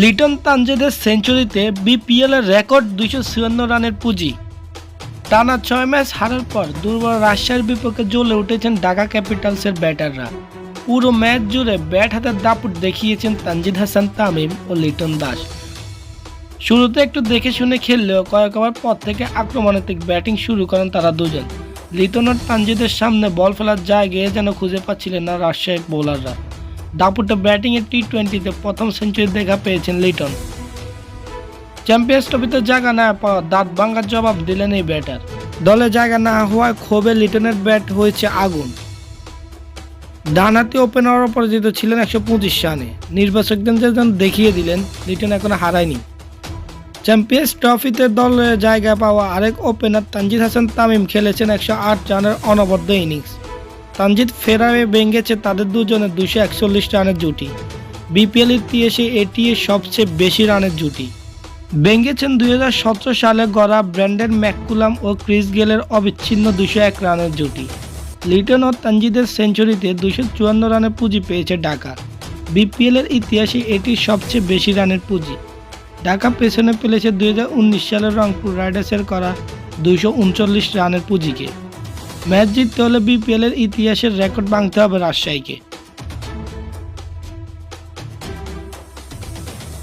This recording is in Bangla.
লিটন তানজেদের সেঞ্চুরিতে বিপিএল এর রেকর্ড দুইশো চুয়ান্ন রানের পুঁজি। টানা ছয় ম্যাচ হারার পর দুর্বল রাজশাহীর বিপক্ষে জ্বলে উঠেছেন ঢাকা ক্যাপিটালসের ব্যাটাররা। পুরো ম্যাচ জুড়ে ব্যাট হাতের দাপুট দেখিয়েছেন তানজিদ হাসান, তামিম ও লিটন দাস। শুরুতে একটু দেখে শুনে খেললেও কয়েক ওভার পর থেকে আক্রমণাত্মক ব্যাটিং শুরু করেন তারা দুজন। লিটন ও তানজিদের সামনে বল ফেলার জায়গায় যেন খুঁজে পাচ্ছিলেন না রাজশাহীর বোলাররা। দাপুটে ব্যাটিংয়ে টি টোয়েন্টিতে প্রথম সেঞ্চুরি দেখা পেয়েছেন লিটন। চ্যাম্পিয়ন্স ট্রফিতে জায়গা না পাওয়া দাঁত ভাঙ্গার জবাব দিলেন এই ব্যাটার। দলে জায়গা না হওয়ায় ক্ষোভে লিটনের ব্যাট হয়েছে আগুন। ডানহাতি ওপেনার অপরাজিত ছিলেন একশো পঁচিশ রানে। নির্বাচকদের যেন দেখিয়ে দিলেন, লিটন এখনও হারায়নি। চ্যাম্পিয়ন্স ট্রফিতে দলে জায়গা পাওয়া আরেক ওপেনার তানজিদ হাসান তামিম খেলেছেন একশো আট রানের অনবদ্য ইনিংস তানজিদ ফেরারে ভেঙেছে তাদের দুজনের দুশো একচল্লিশ রানের জুটি। বিপিএল ইতিহাসে এটি সবচেয়ে বেশি রানের জুটি। ভেঙেছেন দুই হাজার সতেরো সালে গড়া ব্র্যান্ডেন ম্যাককুলাম ও ক্রিস গেলের অবিচ্ছিন্ন দুশো এক রানের জুটি। লিটন ও তানজিদের সেঞ্চুরিতে দুশো চুয়ান্ন রানের পুঁজি পেয়েছে ঢাকা। বিপিএলের ইতিহাসে এটি সবচেয়ে বেশি রানের পুঁজি। ঢাকা পেছনে ফেলেছে দুই সালের রংপুর রাইডার্সের করা উনচল্লিশ রানের পুঁজিকে। ম্যাচ জিততে হলে বিপিএলের ইতিহাসের রেকর্ড ভাঙতে হবে রাজশাহীকে।